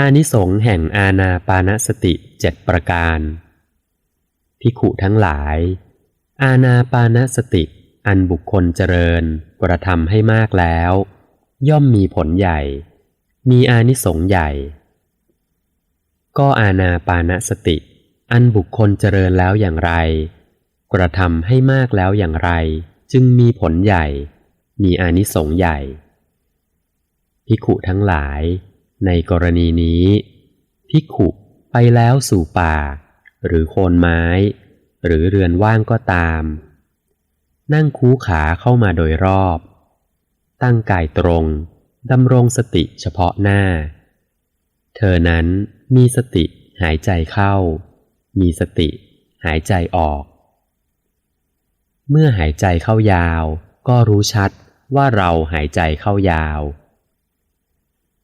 อานิสงส์แห่งอาณาปานสติเจ็ดประการ พิขุทั้งหลาย อาณาปานสติอันบุคคลเจริญกระทำให้มากแล้ว ย่อมมีผลใหญ่ มีอานิสงส์ใหญ่ ก็อาณาปานสติ อันบุคคลเจริญแล้วอย่างไร กระทำให้มากแล้วอย่างไร จึงมีผลใหญ่ มีอานิสงส์ใหญ่ พิขุทั้งหลาย ในกรณีนี้ พิขุไปแล้วสู่ป่า หรือโคนไม้ หรือเรือนว่างก็ตาม นั่งคูขาเข้ามาโดยรอบ ตั้งกายตรงดำรงสติเฉพาะหน้า เธอนั้นมีสติหายใจเข้า มีสติหายใจออก เมื่อหายใจเข้ายาว ก็รู้ชัดว่าเราหายใจเข้ายาว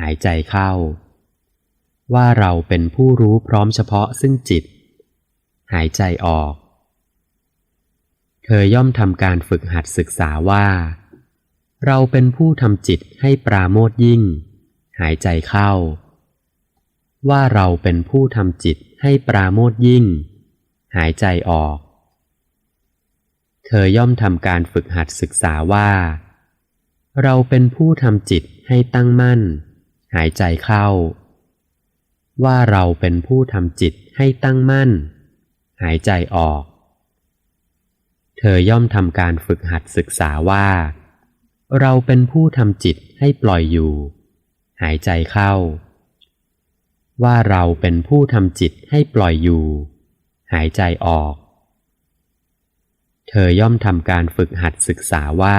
หายใจเข้า ว่าเราเป็นผู้รู้พร้อมเฉพาะซึ่งจิต หายใจออก เธอย่อมทำการฝึกหัดศึกษาว่า เราเป็นผู้ทำจิตให้ปราโมทยิ่ง หายใจเข้า ว่าเราเป็นผู้ทำจิตให้ปราโมทยิ่ง หายใจออก เธอย่อมทำการฝึกหัดศึกษาว่า เราเป็นผู้ทำจิตให้ตั้งมั่น หายใจเข้า ว่าเราเป็นผู้ทำจิตให้ตั้งมั่น หายใจออก เธอย่อมทำการฝึกหัดศึกษาว่า เราเป็นผู้ทำจิตให้ปล่อยอยู่ หายใจเข้า ว่าเราเป็นผู้ทำจิตให้ปล่อยอยู่ หายใจออก เธอย่อมทำการฝึกหัดศึกษาว่า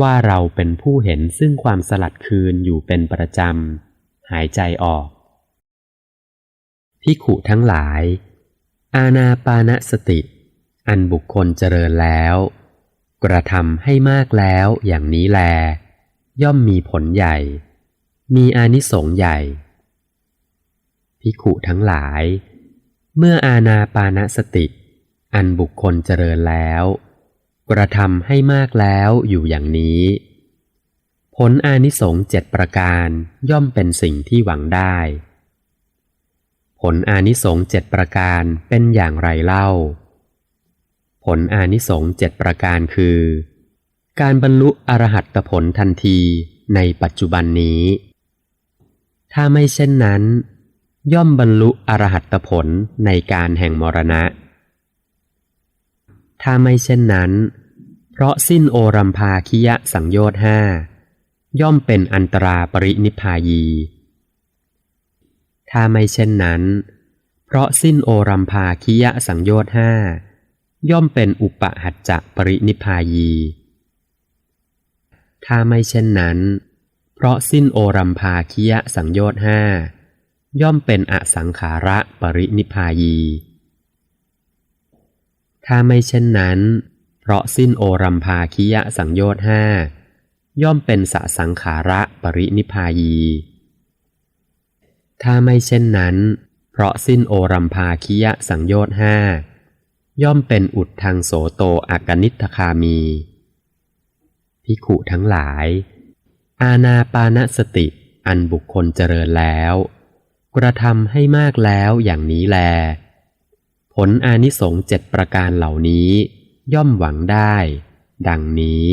ว่าเราเป็นผู้เห็นซึ่งความสลัดคืนอยู่เป็นประจำ หายใจออกพิขุทั้งหลาย อาณาปานสติ อันบุคคลเจริญแล้ว กระทำให้มากแล้วอย่างนี้แล ย่อมมีผลใหญ่ มีอานิสงส์ใหญ่พิขุทั้งหลาย เมื่ออาณาปานสติ อันบุคคลเจริญแล้ว กระทำให้มากแล้วอยู่อย่างนี้ ผลอานิสงส์เจ็ดประการย่อมเป็นสิ่งที่หวังได้ ผลอานิสงส์เจ็ดประการเป็นอย่างไรเล่า ผลอานิสงส์เจ็ดประการคือ การบรรลุอรหัตผลทันทีในปัจจุบันนี้ ถ้าไม่เช่นนั้น ย่อมบรรลุอรหัตผลในการแห่งมรณะถ้าไม่เช่นนั้น ราะสิ้นโอรัมภาคิยะสังโยชน์ห้าย่อมเป็นอันตราปรินิพพายี ถ้าไม่เช่นนั้น เพราะสิ้นโอรัมภาคิยะสังโยชน์ห้าย่อมเป็นอุปหัจจะปรินิพพายี ถ้าไม่เช่นนั้น เพราะสิ้นโอรัมภาคิยะสังโยชน์ห้าย่อมเป็นอสังขาระปรินิพพายี ถ้าไม่เช่นนั้น เพราะสิ้นโอรัมภาคิยะสังโยชน์ห้าย่อมเป็นสสังขาระปรินิพพายี ถ้าไม่เช่นนั้น เพราะสิ้นโอรัมภาคิยะสังโยชน์ห้าย่อมเป็นอุดทางโสโตอากนิทคามี พิขุทั้งหลาย อาณาปานสติอันบุคคลเจริญแล้ว กระทำให้มากแล้วอย่างนี้แล ผลอานิสงส์เจ็ดประการเหล่านี้ ย่อมหวังได้ ดังนี้